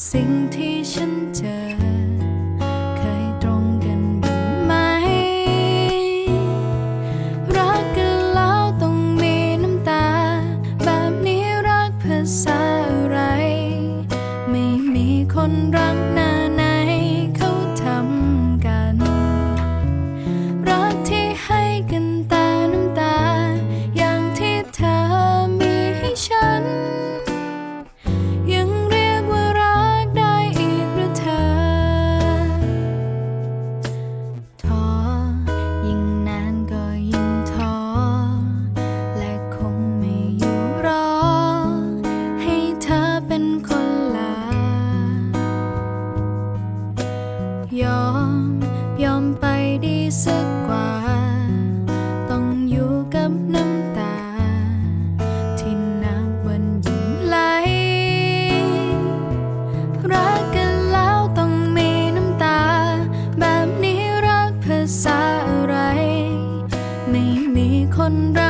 sing ดีสักกว่า ต้องอยู่กับน้ำตา ที่นับวันยิ่งไหล รักกันแล้วต้องมีน้ำตา แบบนี้รักภาษาอะไร ไม่มีคนรัก